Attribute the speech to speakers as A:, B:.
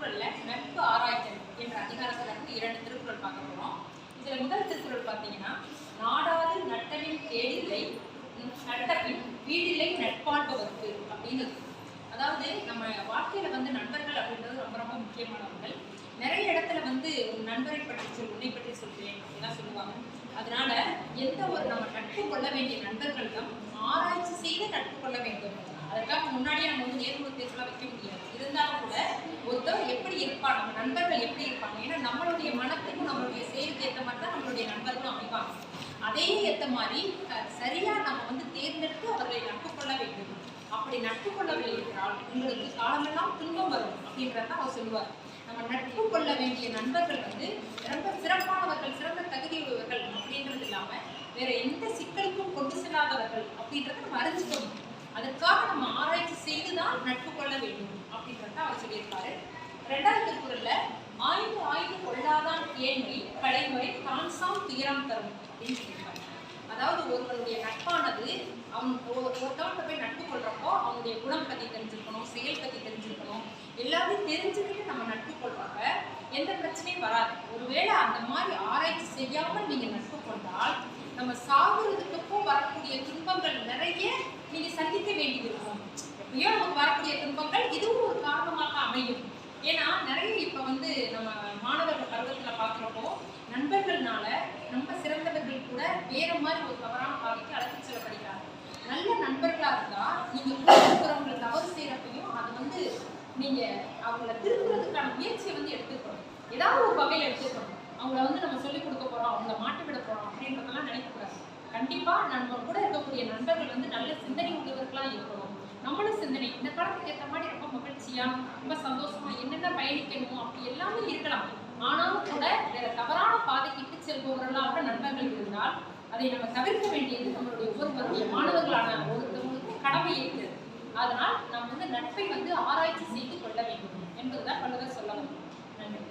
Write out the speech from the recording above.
A: திருக்குறள்ல நட்பு ஆராய்ச்சல் என்ற அதிகாரத்துல இருந்து இரண்டு திருக்குறள் பார்க்க போறோம். இதுல முதல் திருக்குறள் பார்த்தீங்கன்னா நாடாது நட்டலின் கேடில்லை நட்டபின் வீடில்லை நட்பாள்பவர்க்கு அப்படின்னு அதாவது நம்ம வாழ்க்கையில வந்து நண்பர்கள் அப்படின்றது ரொம்ப ரொம்ப முக்கியமானவர்கள். நிறைய இடத்துல வந்து நண்பரை பற்றி சொல் உன்னை பற்றி சொல்றேன் அப்படின்னா சொல்லுவாங்க. அதனால எந்த ஒரு நம்ம நட்பு கொள்ள வேண்டிய நண்பர்களிடம் ஆராய்ச்சி செய்து நட்பு கொள்ள வேண்டும். அதற்காக முன்னாடியே நம்ம வந்து நேர்முக தேர்வுலாம் வைக்க முடியாது. இருந்தாலும் கூட ஒருத்தர் எப்படி இருப்பான் நம்ம நண்பர்கள் எப்படி இருப்பாங்க? ஏன்னா நம்மளுடைய மனத்துக்கும் நம்மளுடைய செயலுக்கு ஏற்ற மாதிரி தான் நம்மளுடைய நண்பர்களும் அமைப்பாங்க அதே ஏற்ற மாதிரி சரியா நம்ம வந்து தேர்ந்தெடுத்து அவர்களை நட்பு கொள்ள வேண்டும். அப்படி நட்பு கொள்ளவில்லை என்றால் உங்களுக்கு காலமெல்லாம் துன்பம் வரும் அப்படின்றத அவர் சொல்லுவார். நம்ம நட்பு கொள்ள வேண்டிய நண்பர்கள் வந்து ரொம்ப சிறப்பானவர்கள் சிறந்த தகுதி உள்ளவர்கள் அப்படின்றது இல்லாம வேற எந்த சிக்கலுக்கும் கொண்டு செல்லாதவர்கள் அப்படின்றத நம்ம அறிஞ்சுக்கணும் அதற்காக நம்ம ஆராய்ச்சி செய்துதான் நட்பு கொள்ள வேண்டும் அப்படின்றத அவர் சொல்லியிருப்பாரு ரெண்டாவது திருக்குறள்ல ஆய்வு ஆய்வு கொள்ளாதான் ஏழ்மை கடைமுறை கான்சாம் துயரம் தரும் அப்படின்னு சொல்லியிருப்பாரு அதாவது ஒருவருடைய நட்பானது அவன் ஒரு- போய் நட்பு கொள்றப்போ அவனுடைய குணம் பத்தி தெரிஞ்சிருக்கணும் செயல் பத்தி தெரிஞ்சிருக்கணும் எல்லாமே தெரிஞ்சுக்கிட்டு நம்ம நட்பு கொள்றப்ப எந்த பிரச்சனையும் வராது. ஒருவேளை அந்த மாதிரி ஆராய்ச்சி செய்யாமல் நீங்க நட்பு கொண்டால் நம்ம சாகுறதுக்கும் வரக்கூடிய துன்பங்கள் நிறைய நீங்க சந்திக்க வேண்டியது இருக்கும் எப்படியோ நமக்கு வரக்கூடிய துன்பங்கள் இதுவும் ஒரு காரணமாக அமையும். ஏன்னா நிறைய இப்போ வந்து நம்ம மாணவர்கள் பருவத்தில் பார்க்குறப்போ நண்பர்கள்னால ரொம்ப சிறந்தவர்கள் கூட வேற மாதிரி ஒரு தவறான பாதைக்கு அழைத்து செல்லப்படுகிறாங்க நல்ல நண்பர்களாக இருந்தால் நீங்கள் கூட தவறு செய்கிறப்பையும் அது வந்து நீங்கள் அவங்கள திருத்துறதுக்கான முயற்சியை வந்து எடுத்துக்கணும். ஏதாவது ஒரு வகையில் எடுத்துக்கணும். அவங்கள வந்து நம்ம சொல்லிக் கொடுக்க போகிறோம் அவங்கள மாட்டி விட போகிறோம் அப்படின்றதெல்லாம் நினைக்கக்கூடாது கண்டிப்பாக நம்ம கூட இருக்கக்கூடிய நண்பர்கள் வந்து நல்ல சிந்தனை உள்ளவர்களாக இருக்கணும். சிந்தனை. இந்த காலத்துக்கு ஏற்ற மாதிரி ரொம்ப மகிழ்ச்சியா ரொம்ப சந்தோஷமா என்னென்ன பயணிக்கணுமோ அப்படி எல்லாமே இருக்கலாம். ஆனாலும் கூட வேற தவறான பாதைக்கு இட்டு செல்பவர்களாக நண்பர்கள் இருந்தால் அதை நம்ம தவிர்க்க வேண்டியது நம்மளுடைய ஒவ்வொருவருடைய மாணவர்களான ஒருத்தவங்களுக்கு கடமை இருக்கிறது. அதனால் நாம் வந்து நட்பை வந்து ஆராய்ச்சி செய்து கொள்ள வேண்டும். என்பதுதான் வள்ளுவர் சொல்ல நன்றி.